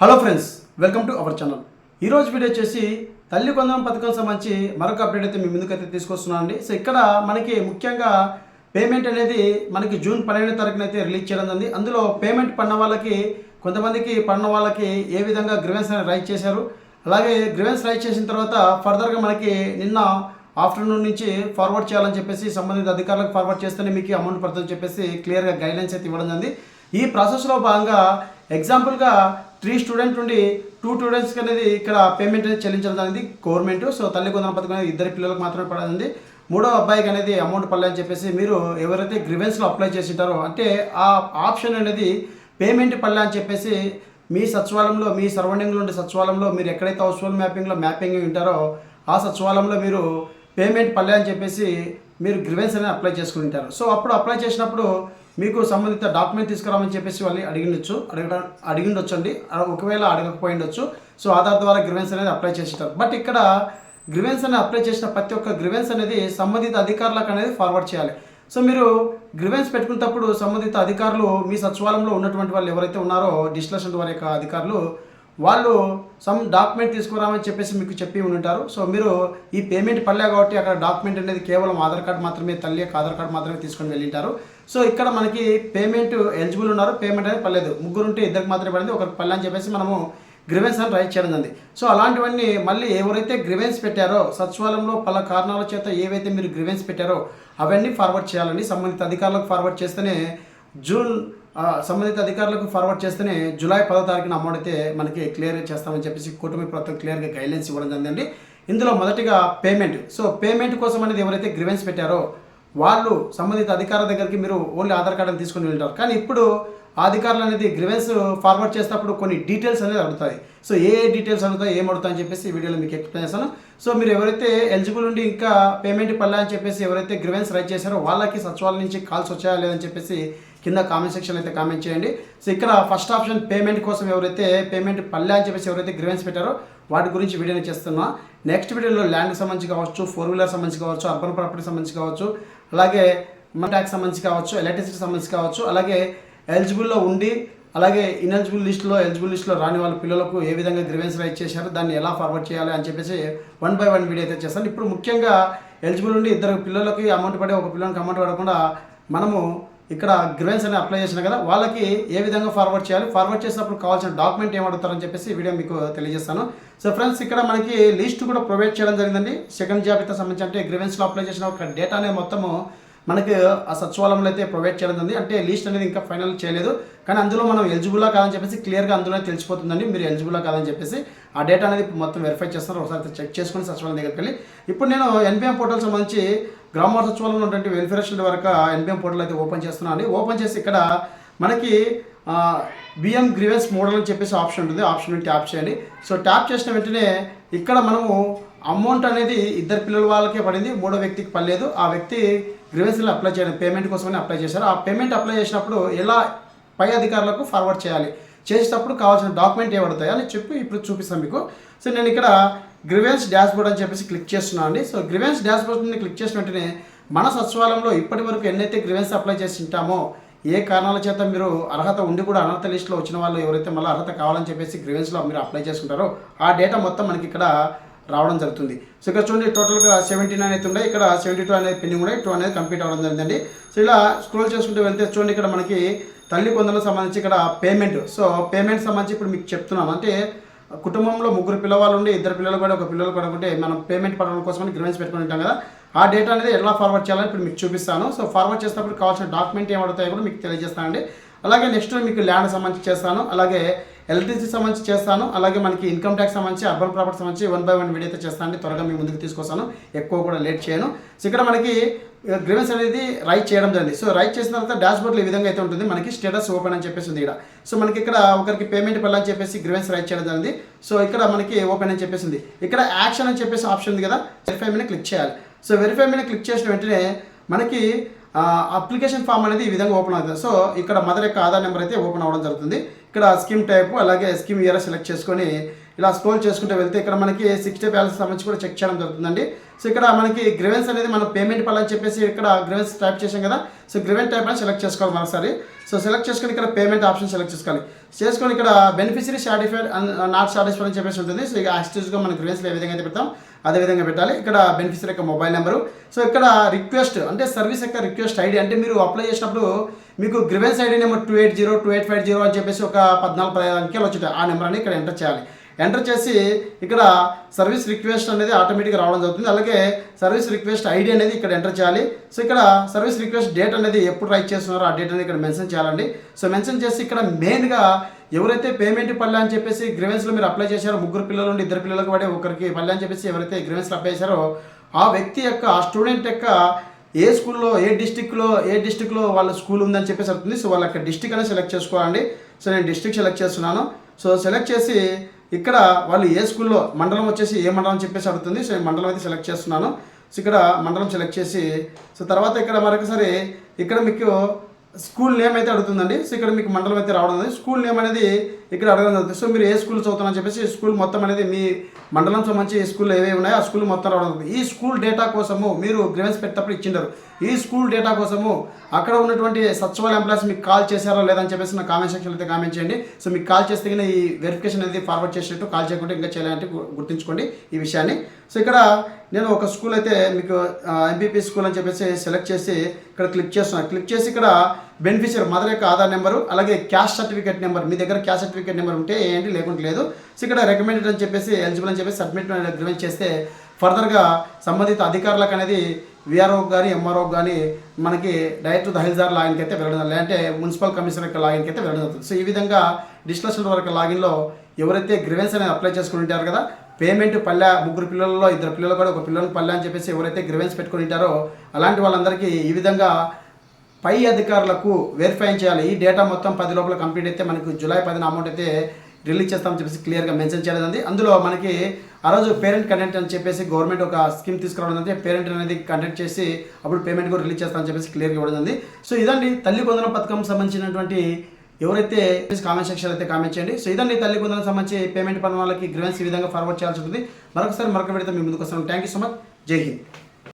Hello friends welcome to our channel. ఈరోజు video వచ్చేసి తల్లి కొందరం పథకం సంబంధించి మరొక అప్డేట్ అయితే మీ ముందుకైతే తీసుకొస్తున్నాను అండి. సో ఇక్కడ మనకి ముఖ్యంగా పేమెంట్ అనేది మనకి జూన్ పన్నెండు తారీఖున అయితే రిలీజ్ చేయడం జరిగింది. అందులో పేమెంట్ పడిన వాళ్ళకి కొంతమందికి పడిన వాళ్ళకి ఏ విధంగా గ్రివెన్స్ అనేది రైట్ చేశారు. అలాగే గ్రివెన్స్ రైట్ చేసిన తర్వాత ఫర్దర్గా మనకి నిన్న ఆఫ్టర్నూన్ నుంచి ఫార్వర్డ్ చేయాలని చెప్పేసి సంబంధిత అధికారులకు ఫార్వర్డ్ చేస్తేనే మీకు అమౌంట్ పడుతుందని చెప్పేసి క్లియర్గా గైడ్లైన్స్ అయితే ఇవ్వడం జరిగింది. ఈ ప్రాసెస్లో భాగంగా ఎగ్జాంపుల్గా త్రీ స్టూడెంట్ నుండి టూ స్టూడెంట్స్కి అనేది ఇక్కడ పేమెంట్ అనేది చెల్లించడం అనేది గవర్నమెంట్ సో తల్లి కొందరం పథకం అనేది ఇద్దరు పిల్లలకు మాత్రమే పడింది మూడో అబ్బాయికి అనేది అమౌంట్ పడలేదని చెప్పేసి మీరు ఎవరైతే గ్రివెన్స్లో అప్లై చేసింటారో అంటే ఆ ఆప్షన్ అనేది పేమెంట్ పడలే అని చెప్పేసి మీ సచివాలయంలో మీ సరౌండింగ్లో ఉండే సచివాలయంలో మీరు ఎక్కడైతే హౌస్ఫుల్ మ్యాపింగ్లో మ్యాపింగ్ ఉంటారో ఆ సచివాలయంలో మీరు పేమెంట్ పడలే అని చెప్పేసి మీరు గ్రివెన్స్ అనేది అప్లై చేసుకుని ఉంటారు. సో అప్పుడు అప్లై చేసినప్పుడు మీకు సంబంధిత డాక్యుమెంట్ తీసుకురామని చెప్పేసి వాళ్ళని అడిగిండొచ్చు. అడగ అడిగిండొచ్చు అండి ఒకవేళ అడగకపోయి ఉండొచ్చు. సో ఆధార్ ద్వారా గ్రివెన్స్ అనేది అప్లై చేసేటారు బట్ ఇక్కడ గ్రివెన్స్ అనేది అప్లై చేసిన ప్రతి ఒక్క గ్రివెన్స్ అనేది సంబంధిత అధికారులకు అనేది ఫార్వర్డ్ చేయాలి. సో మీరు గ్రివెన్స్ పెట్టుకునేటప్పుడు సంబంధిత అధికారులు మీ సచివాలయంలో ఉన్నటువంటి వాళ్ళు ఎవరైతే ఉన్నారో డిస్టిలేషన్ వారి యొక్క అధికారులు వాళ్ళు సమ్ డాక్యుమెంట్ తీసుకురామని చెప్పేసి మీకు చెప్పి ఉంటారు సో మీరు ఈ పేమెంట్ పడలే కాబట్టి అక్కడ డాక్యుమెంట్ అనేది కేవలం ఆధార్ కార్డ్ మాత్రమే తల్లి యొక్క ఆధార్ కార్డ్ మాత్రమే తీసుకొని వెళ్ళింటారు. సో ఇక్కడ మనకి పేమెంట్ ఎలిజిబుల్ ఉన్నారు. పేమెంట్ అనేది పర్లేదు. ముగ్గురు ఉంటే ఇద్దరికి మాత్రమే పడింది. ఒకరికి పల్లె అని చెప్పేసి మనము గ్రివెన్స్ అని రైట్ చేయడం జరిగింది. సో అలాంటివన్నీ మళ్ళీ ఎవరైతే గ్రివెన్స్ పెట్టారో సచివాలయంలో పల కారణాల చేత ఏవైతే మీరు గ్రివెన్స్ పెట్టారో అవన్నీ ఫార్వర్డ్ చేయాలండి. సంబంధిత అధికారులకు ఫార్వర్డ్ చేస్తేనే జూన్ సంబంధిత అధికారులకు ఫార్వర్డ్ చేస్తేనే జూలై పదో తారీఖున అమౌంట్ అయితే మనకి క్లియర్ చేస్తామని చెప్పేసి కుటుంబ ప్రభుత్వం క్లియర్గా గైడ్లైన్స్ ఇవ్వడం జరిగిందండి. ఇందులో మొదటిగా పేమెంట్ సో పేమెంట్ కోసం అనేది ఎవరైతే గ్రివెన్స్ పెట్టారో వాళ్ళు సంబంధిత అధికారుల దగ్గరికి మీరు ఓన్లీ ఆధార్ కార్డుని తీసుకుని వెళ్తారు కానీ ఇప్పుడు అధికారులు అనేది గ్రివెన్స్ ఫార్వర్డ్ చేసేటప్పుడు కొన్ని డీటెయిల్స్ అనేది అడుగుతాయి. సో ఏ ఏ డీటెయిల్స్ అడుగుతాయి ఏం అడుగుతాయని అని చెప్పేసి ఈ వీడియోలో మీకు ఎక్స్ప్లెయిన్ చేస్తాను. సో మీరు ఎవరైతే ఎలిజిబుల్ ఉండి ఇంకా పేమెంట్ పడలే అని చెప్పేసి ఎవరైతే గ్రివెన్స్ రైట్ చేశారో వాళ్ళకి సచివాలయం నుంచి కాల్స్ వచ్చాయా లేదని చెప్పేసి కింద కామెంట్ సెక్షన్ అయితే కామెంట్ చేయండి. సో ఇక్కడ ఫస్ట్ ఆప్షన్ పేమెంట్ కోసం ఎవరైతే పేమెంట్ పల్లె అని చెప్పేసి ఎవరైతే గ్రీవెన్స్ పెట్టారో వాటి గురించి వీడియోని చేస్తున్నా. నెక్స్ట్ వీడియోలో ల్యాండ్కి సంబంధించి కావచ్చు ఫోర్ వీలర్ సంబంధించి కావచ్చు అర్బన్ ప్రాపర్టీ సంబంధించి కావచ్చు అలాగే ట్యాక్స్ సంబంధించి కావచ్చు ఎలక్ట్రిసిటీ సంబంధించి కావచ్చు అలాగే ఎలిజిబుల్లో ఉండి అలాగే ఇన్ఎలిజిబుల్ లిస్ట్లో ఎలిజిబుల్ లిస్ట్లో రాని వాళ్ళ పిల్లలకు ఏ విధంగా గ్రివెన్స్ రైట్ చేశారు దాన్ని ఎలా ఫార్వర్డ్ చేయాలి అని చెప్పేసి వన్ బై వన్ వీడియో అయితే చేస్తాను. ఇప్పుడు ముఖ్యంగా ఎలిజిబుల్ ఉండి ఇద్దరు పిల్లలకి అమౌంట్ పడే ఒక పిల్లలకి అమౌంట్ పడకుండా మనము ఇక్కడ గ్రివెన్స్ అని అప్లై చేసిన కదా వాళ్ళకి ఏ విధంగా ఫార్వర్డ్ చేయాలి? ఫార్వర్డ్ చేసినప్పుడు కావాల్సిన డాక్యుమెంట్ ఏమడుగుతారని చెప్పేసి వీడియో మీకు తెలియజేస్తాను. సో ఫ్రెండ్స్ ఇక్కడ మనకి లిస్ట్ కూడా ప్రొవైడ్ చేయడం జరిగిందండి. సెకండ్ జాబితా సంబంధించి అంటే గ్రివెన్స్లో అప్లై చేసిన ఒక డేటా అనేది మొత్తము మనకి ఆ సచివాలయంలో అయితే ప్రొవైడ్ చేయడం జరిగింది. అంటే లిస్ట్ అనేది ఇంకా ఫైనల్ చేయలేదు. కానీ అందులో మనం ఎలిజిబుల్లా కాదని చెప్పేసి క్లియర్గా అందులోనే తెలిసిపోతుందండి. మీరు ఎలిజిబుల్లా కాదని చెప్పేసి ఆ డేటా అనేది మొత్తం వెరిఫై చేస్తారు. ఒకసారి చెక్ చేసుకుని సచివాలయం దగ్గరికి వెళ్ళి. ఇప్పుడు నేను ఎన్బిఎం పోర్టల్ సంబంధించి గ్రామ వార్డు సచివాలయంలో ఉన్నటువంటి వెల్ఫేర్ వరకు ఎన్బిఎం పోర్టల్ అయితే ఓపెన్ చేస్తున్నాను ఓపెన్ చేసి ఇక్కడ మనకి బిఎం గ్రీవెన్స్ మోడల్ అని చెప్పేసి ఆప్షన్ ఉంటుంది. ఆప్షన్ ట్యాప్ చేయండి. సో ట్యాప్ చేసిన వెంటనే ఇక్కడ మనము అమౌంట్ అనేది ఇద్దరు పిల్లల వాళ్ళకే పడింది మూడో వ్యక్తికి పడలేదు. ఆ వ్యక్తి గ్రీవెన్స్లో అప్లై చేయడం పేమెంట్ కోసమని అప్లై చేశారు. ఆ పేమెంట్ అప్లై చేసినప్పుడు ఎలా పై అధికారులకు ఫార్వర్డ్ చేయాలి? చేసేటప్పుడు కావాల్సిన డాక్యుమెంట్ ఏమడుతాయి అని చెప్పి ఇప్పుడు చూపిస్తాను మీకు. సో నేను ఇక్కడ గ్రివెన్స్ డాష్బోర్డ్ అని చెప్పేసి క్లిక్ చేస్తున్నాం అండి. సో గ్రివెన్స్ డాష్బోర్డ్ని క్లిక్ చేసిన వెంటనే మన సచివాలయంలో ఇప్పటి వరకు ఎన్నైతే గ్రివెన్స్ అప్లై చేసి ఉంటామో ఏ కారణాల చేత మీరు అర్హత ఉండి కూడా అనర్హత లిస్టులో వచ్చిన వాళ్ళు ఎవరైతే మళ్ళీ అర్హత కావాలని చెప్పేసి గ్రివెన్స్లో మీరు అప్లై చేసుకుంటారో ఆ డేటా మొత్తం మనకి ఇక్కడ రావడం జరుగుతుంది. సో ఇక్కడ చూడండి టోటల్గా సెవెంటీ నైన్ అయితే ఉన్నాయి. ఇక్కడ సెవెంటీ టూ అనేది పెండింగ్ ఉన్నాయి. టూ అనేది కంప్లీట్ అవ్వడం జరిగిందండి. సో ఇలా స్క్రోల్ చేసుకుంటూ వెళ్తే చూడండి ఇక్కడ మనకి తల్లి కొందలకు సంబంధించి ఇక్కడ పేమెంట్ సో పేమెంట్ సంబంధించి ఇప్పుడు మీకు చెప్తున్నాను అంటే కుటుంబంలో ముగ్గురు పిల్లవాళ్ళు ఉండి ఇద్దరు పిల్లలు కూడా ఒక పిల్లలు కూడా ఉంటే మనం పేమెంట్ పడడం కోసమని గ్రివెన్స్ పెట్టుకుని ఉంటాం కదా. ఆ డేటా అనేది ఎలా ఫార్వర్డ్ చేయాలని ఇప్పుడు మీకు చూపిస్తాను. సో ఫార్వర్డ్ చేసినప్పుడు కావాల్సిన డాక్యుమెంట్ ఏమవుతాయో కూడా మీకు తెలియజేస్తానండి. అలాగే నెక్స్ట్ మీకు ల్యాండ్ సంబంధించి చేస్తాను. అలాగే ఎలక్ట్రిసిటీ సంబంధించి చేస్తాను. అలాగే మనకి ఇన్కమ్ ట్యాక్స్ సంబంధించి అర్బన్ ప్రాపర్టీ సంబంధించి వన్ బై వన్ వీడియో అయితే చేస్తాను త్వరగా మీ ముందుకు తీసుకొస్తాను. ఎక్కువ కూడా లేట్ చేయను. సో ఇక్కడ మనకి గ్రివెన్స్ అనేది రైట్ చేయడం జరిగింది. సో రైట్ చేసిన తర్వాత డాష్బోర్డ్లో ఈ విధంగా అయితే ఉంటుంది. మనకి స్టేటస్ ఓపెన్ అని చెప్పేసి ఉంది ఇక్కడ. సో మనకి ఇక్కడ ఒకరికి పేమెంట్ పెళ్ళని చెప్పేసి గ్రివెన్స్ రైట్ చేయడం జరిగింది. సో ఇక్కడ మనకి ఓపెన్ అని చెప్పేసి ఉంది. ఇక్కడ యాక్షన్ అని చెప్పేసి ఆప్షన్ ఉంది కదా. వెరిఫై మీద క్లిక్ చేయాలి. సో వెరిఫై మీద క్లిక్ చేసిన వెంటనే మనకి అప్లికేషన్ ఫామ్ అనేది ఈ విధంగా ఓపెన్ అవుతుంది. సో ఇక్కడ మదర్ యొక్క ఆధార్ నెంబర్ అయితే ఓపెన్ అవ్వడం జరుగుతుంది. ఇక్కడ స్కీమ్ టైప్ అలాగే స్కీమ్ ఇయర్ సెలెక్ట్ చేసుకొని ఇలా స్క్రోల్ చేసుకుంటూ వెళ్తే ఇక్కడ మనకి సిక్స్టీ బ్యాలెన్స్ సంబంధించి కూడా చెక్ చేయడం జరుగుతుందండి. సో ఇక్కడ మనకి గ్రివెన్స్ అనేది మనం పేమెంట్ పడాలని చెప్పేసి ఇక్కడ గ్రివెన్స్ టైప్ చేసాం కదా. సో గ్రివెన్ టైప్ అని సెలెక్ట్ చేసుకోవాలి మరోసారి. సో సెలెక్ట్ చేసుకొని ఇక్కడ పేమెంట్ ఆప్షన్ సెలెక్ట్ చేసుకోవాలి. చేసుకొని ఇక్కడ బెనిఫిషరీ సాటిస్ఫైడ్ నాట్ సాటిస్ఫైడ్ అని చెప్పేసి ఉంటుంది. సో ఇక యాక్టివ్స్గా మనం గ్రివెన్స్లో ఏ విధంగా అయితే పెడతాం అదే విధంగా పెట్టాలి. ఇక్కడ బెనిఫిషరీ యొక్క మొబైల్ నెంబరు సో ఇక్కడ రిక్వెస్ట్ అంటే సర్వీస్ యొక్క రిక్వెస్ట్ ఐడి అంటే మీరు అప్లై చేసినప్పుడు మీకు grievance ID number two eight zero two eight five zero అని చెప్పేసి ఒక పద్నాలుగు పదిహేను అంకెలు వచ్చాయి ఆ నెంబర్ అని ఇక్కడ ఎంటర్ చేయాలి. ఎంటర్ చేసి ఇక్కడ సర్వీస్ రిక్వెస్ట్ అనేది ఆటోమేటిక్గా రావడం జరుగుతుంది. అలాగే సర్వీస్ రిక్వెస్ట్ ఐడి అనేది ఇక్కడ ఎంటర్ చేయాలి. సో ఇక్కడ సర్వీస్ రిక్వెస్ట్ డేట్ అనేది ఎప్పుడు రైట్ చేస్తున్నారో ఆ డేట్ అనేది ఇక్కడ మెన్షన్ చేయాలండి. సో మెన్షన్ చేసి ఇక్కడ మెయిన్గా ఎవరైతే పేమెంట్ పల్లె అని చెప్పేసి గ్రివెన్స్లో మీరు అప్లై చేశారో ముగ్గురు పిల్లలు ఉండి ఇద్దరు పిల్లలకు పడే ఒకరికి పల్లె అని చెప్పేసి ఎవరైతే గ్రివెన్స్లో అప్లై చేశారో ఆ వ్యక్తి యొక్క ఆ స్టూడెంట్ యొక్క ఏ స్కూల్లో ఏ డిస్టిక్లో ఏ డిస్టిక్లో వాళ్ళ స్కూల్ ఉందని చెప్పేసి అవుతుంది. సో వాళ్ళ యొక్క డిస్టిక్ అనేది సెలెక్ట్ చేసుకోవాలండి. సో నేను డిస్టిక్ సెలెక్ట్ చేస్తున్నాను. సో సెలెక్ట్ చేసి ఇక్కడ వాళ్ళు ఏ స్కూల్లో మండలం వచ్చేసి ఏ మండలం చెప్పేసి అడుగుతుంది. సో మండలం అయితే సెలెక్ట్ చేస్తున్నాను. సో ఇక్కడ మండలం సెలెక్ట్ చేసి సో తర్వాత ఇక్కడ మరొకసారి ఇక్కడ మీకు స్కూల్ నేమ్ అయితే అడుగుతుందండి. సో ఇక్కడ మీకు మండలం అయితే రావడం ఉంది స్కూల్ నేమ్ అనేది ఇక్కడ అడగడం జరుగుతుంది. సో మీరు ఏ స్కూల్ చదువుతున్నారని చెప్పేసి స్కూల్ మొత్తం అనేది మీ మండలం సంబంధించి స్కూల్లో స్కూల్ ఏవేవి ఉన్నాయో ఆ స్కూల్ మొత్తం రావడం ఈ స్కూల్ డేటా కోసము మీరు గ్రీవెన్స్ పెట్టేటప్పుడు ఇచ్చిండారు. ఈ స్కూల్ డేటా కోసము అక్కడ ఉన్నటువంటి సచివాలయ ఎంప్లాయీస్ మీకు కాల్ చేశారో లేదని చెప్పేసి నా కామెంట్ సెక్షన్ అయితే కామెంట్ చేయండి. సో మీకు కాల్ చేస్తే ఈ వెరిఫికేషన్ అనేది ఫార్వర్డ్ చేసినట్టు కాల్ చేయకుండా ఇంకా చేయాలంటే గుర్తుంచుకోండి ఈ విషయాన్ని. సో ఇక్కడ నేను ఒక స్కూల్ అయితే మీకు ఎంపీపీ స్కూల్ అని చెప్పేసి సెలెక్ట్ చేసి ఇక్కడ క్లిక్ చేస్తున్నాను క్లిక్ చేసి ఇక్కడ బెనిఫిషియర్ మదర్ యొక్క ఆధార్ నెంబరు అలాగే క్యాష్ సర్టిఫికేట్ నెంబర్ మీ దగ్గర క్యాష్ సర్టిఫికేట్ నెంబర్ ఉంటే ఏంటి లేకుంటే లేదు. సో ఇక్కడ రికమెండెడ్ అని చెప్పేసి ఎలిజిబుల్ అని చెప్పేసి సబ్మిట్ అగ్రిమెంట్ చేస్తే ఫర్దర్గా సంబంధిత అధికారులకు అనేది విఆర్ఓ కానీ ఎంఆర్ఓ కానీ మనకి డైరెక్ట్ తహసీల్దార్ లాగిన్కి అయితే వెళ్ళడం లేదంటే మున్సిపల్ కమిషనర్ యొక్క లాగిన్కి అయితే వెళ్ళడం జరుగుతుంది. సో ఈ విధంగా డిజిటల్ వరకు లాగిన్లో ఎవరైతే గ్రివెన్స్ అనేది అప్లై చేసుకుని ఉంటారు కదా పేమెంట్ పల్లె ముగ్గురు పిల్లల్లో ఇద్దరు పిల్లలు కూడా ఒక పిల్లలు పల్లె అని చెప్పేసి ఎవరైతే గ్రివెన్స్ పెట్టుకుని ఉంటారో అలాంటి వాళ్ళందరికీ ఈ విధంగా పై అధికారులకు వెరిఫై చేయాలి? ఈ డేటా మొత్తం పది లోపల కంప్లీట్ అయితే మనకు జూలై పదిన అమౌంట్ అయితే రిలీజ్ చేస్తామని చెప్పేసి క్లియర్గా మెన్షన్ చేయడం అందులో మనకి ఆ రోజు పేరెంట్ కంటెంట్ అని చెప్పేసి గవర్నమెంట్ ఒక స్కీమ్ తీసుకురావడం అంటే పేరెంట్ అనేది కంటెక్ట్ చేసి అప్పుడు పేమెంట్ కూడా రిలీజ్ చేస్తామని చెప్పేసి క్లియర్గా ఇవ్వడం సో ఇదండి తల్లి కొందరం పథకం సంబంధించినటువంటి ఎవరైతే కామెంట్ సెక్షన్ అయితే కామెంట్ చేయండి. సో ఇదండి తల్లి కొందరం సంబంధించి పేమెంట్ పని వాళ్ళకి గ్రివెన్స్ ఈ విధంగా ఫార్వర్డ్ చేయాల్సి ఉంటుంది. మరొకసారి మరొక పెడితే మీ ముందుకు వస్తాం. థ్యాంక్ యూ సో మచ్ జై హింద్